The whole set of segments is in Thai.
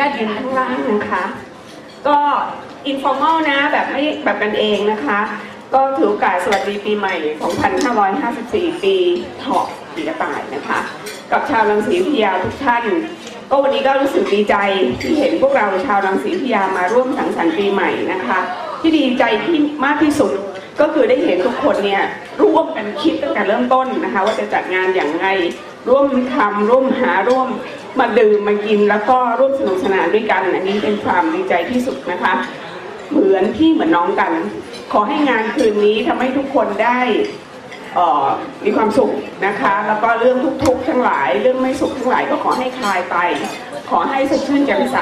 ญาตยืนข้างล่างนะคะ ก็อินฟอร์ม l นะแบบไม่แบบกันเองนะคะ ก็ถือโอกาสสวัสดีปีใหม่2554 ปีถาะปีกระต่ายนะคะ กับชาวรังสีพิยาทุกท่าน ก็วันนี้ก็รู้สึกดีใจที่เห็นพวกเราชาวรังสีพิยามาร่วมสังสรรค์ปีใหม่นะคะ ที่ดีใจที่มากที่สุดก็คือได้เห็นทุกคนเนี่ยร่วมกันคิดตั้งแต่เริ่มต้นนะคะ ว่าจะจัดงานอย่างไรร่วมทำร่วมหาร่วม มาดื่มมากินแล้วก็ร่วมสนุกสนานด้วยกัน อันนี้เป็นความดีใจที่สุดนะคะ เหมือนพี่เหมือนน้องกัน ขอให้งานคืนนี้ทำให้ทุกคนได้อ่อมีความสุขนะคะ แล้วก็เรื่องทุกข์ๆทั้งหลาย เรื่องไม่สุขทั้งหลายก็ขอให้คลายไป ขอให้สดชื่นแจ่มใส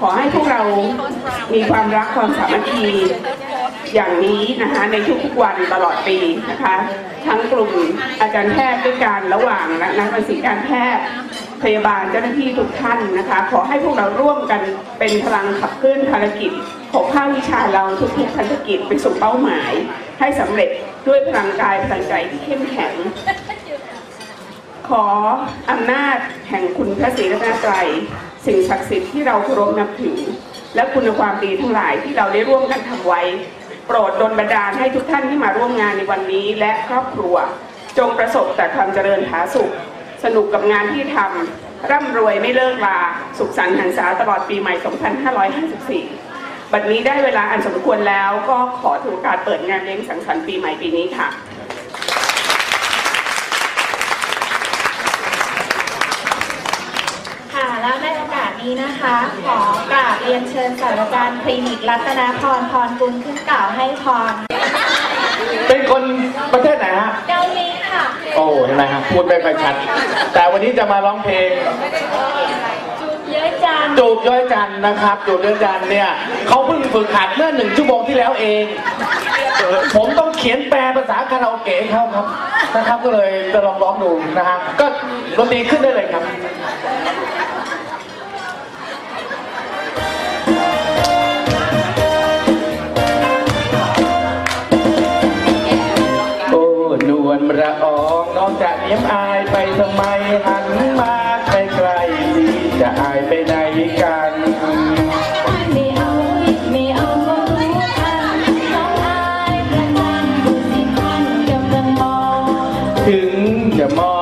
ขอให้พวกเรามีความรักความสามัคคีอย่างนี้นะคะในทุกๆวันตลอดปีนะคะ ทั้งกลุ่มอาจารย์แพทย์ด้วยกันระหว่างนักบัญชีการแพทย์ พยาบาลเจ้าหน้าที่ทุกท่านนะคะ ขอให้พวกเราร่วมกันเป็นพลังขับเคลื่อนภารกิจของภาควิชาเราทุกๆภารกิจไปสู่เป้าหมาย ให้สำเร็จด้วยพลังกายพลังใจที่เข้มแข็ง ขออำนาจแห่งคุณพระศรีรัตนตรัยสิ่งศักดิ์สิทธิ์ที่เราเคารพนับถือ และคุณความดีทั้งหลายที่เราได้ร่วมกันทำไว้ โปรดดลบันดาลให้ทุกท่านที่มาร่วมงานในวันนี้ และครอบครัว จงประสบแต่ความเจริญผาสุข สนุกกับงานที่ทำร่ำรวยไม่เลิกลา สุขสันต์หันษาตลอดปีใหม่ 2554 บัดนี้ได้เวลาอันสมควรแล้วก็ขอถือโอกาสเปิดงานเลี้ยงสังสรรค์ปีใหม่ปีนี้ค่ะค่ะแล้วในโอกาสนี้นะคะ ขอกราบเรียนเชิญศาสตราจารย์คลินิกรัตนาพรพรกุลขึ้นกล่าวให้พร เป็นคนประเทศไหนฮะเกาหลีค่ะ โอ้เห็นไหมฮะพูดไม่ค่อยชัด แต่วันนี้จะมาร้องเพลงจูบเย้ยจันทร์จูบย้อยจันทร์นะครับจูบย้อยจันทร์เนี่ยเขาเพิ่งฝึกหัดเมื่อหนึ่งชั่วโมงที่แล้วเอง ผมต้องเขียนแปลภาษาคาราโอเกะให้เขาครับนะครับ ก็เลยจะลองร้องดูนะฮะก็ดนตรีขึ้นได้เลยครับ เนียมอายไปทำไมหันมาไกลไกลจะอายไปไหนกันไม่เอาไม่เอาก็รู้ทันน้องอายประจันดูสิท่านกำลังมอง ถึงจะมอง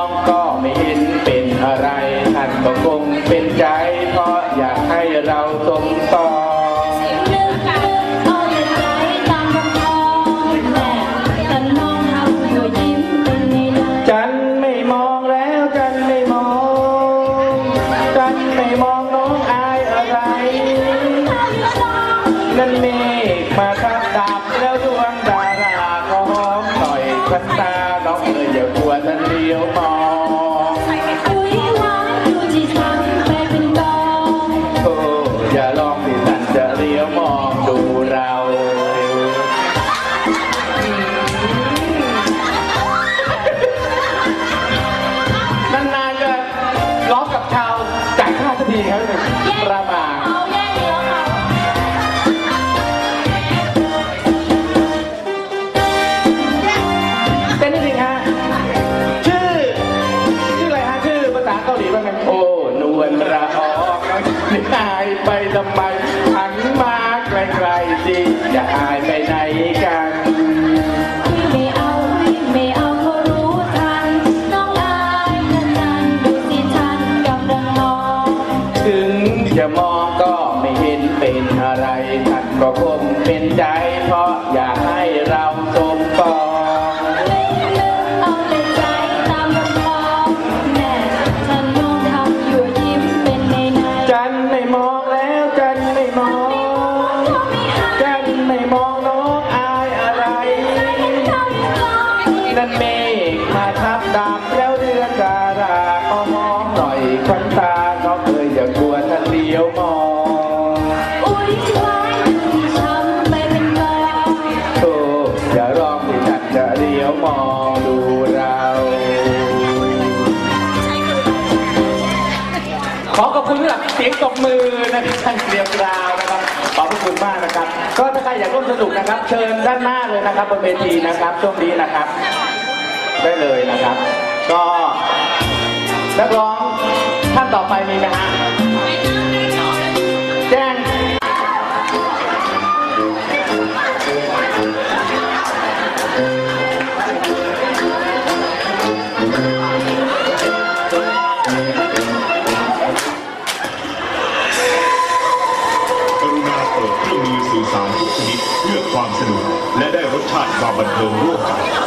โอ้อย่ารองที่ท่านจะเลี้ยวมองดูเรา ขอขอบคุณสำหรับเสียงตบมือนะครับท่านเกลียวกราวนะครับ ขอบพระคุณมากนะครับ ก็ถ้าใครอยากร่วมสนุกนะครับ เชิญด้านหน้าเลยนะครับบนเวทีนะครับช่วงนี้นะครับ ได้เลยนะครับ ก็นักร้องท่านต่อไปมีไหมฮะ และได้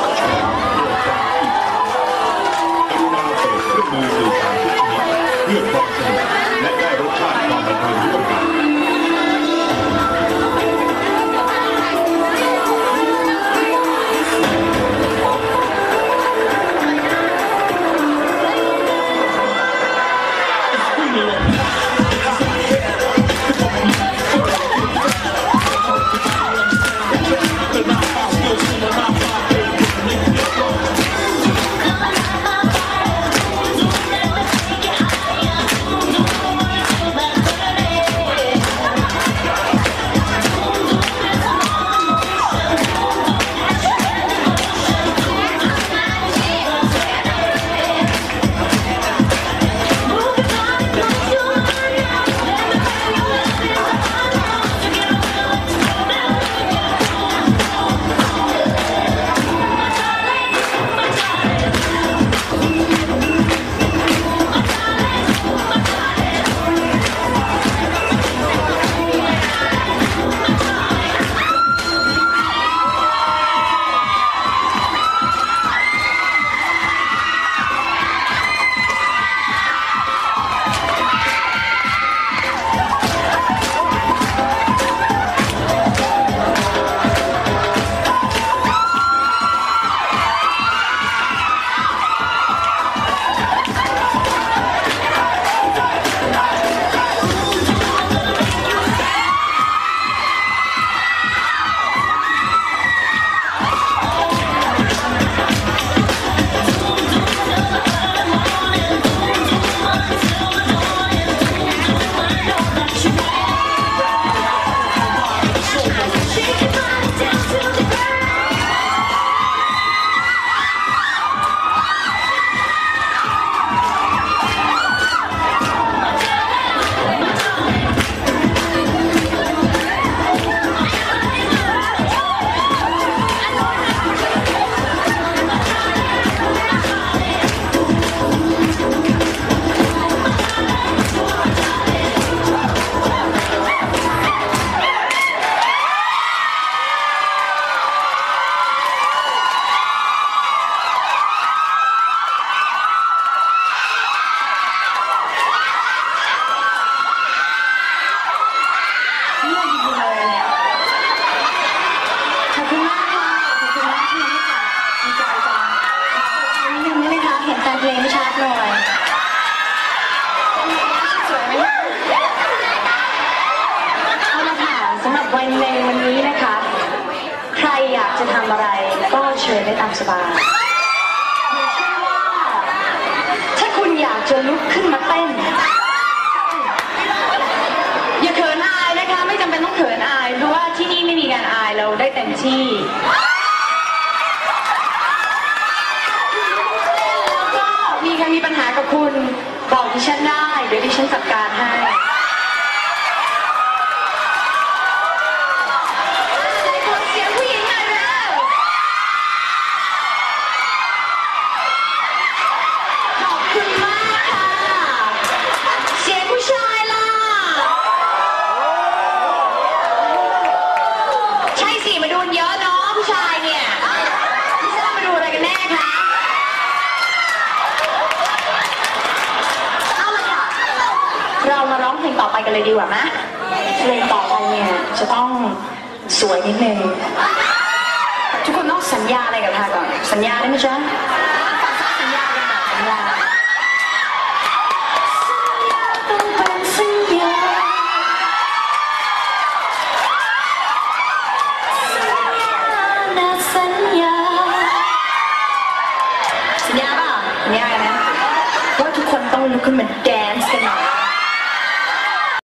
สบายหนูเชื่อว่าถ้าคุณอยากจะลุกขึ้นมาเต้น อย่าเขินอายนะคะไม่จำเป็นต้องเขินอาย เพราะว่าที่นี่ไม่มีการอายเราได้เต็มที่แล้วก็มีใครมีปัญหากับคุณบอกดิฉันได้ เดี๋ยวดิฉันจัดการให้ ต่อไปกันเลยดีกว่าไหมเพลงต่อไปเนี่ยจะต้องสวยนิดนึง ทุกคนต้องสัญญาอะไรกับทาก่อน สัญญาได้ไหมจ๊ะสัญญากันแบบสัญญาต้อนสัญญานะสัญญาสัญญาเปล่าสัญญากันนะว่าทุกคนต้องลุกขึ้นมา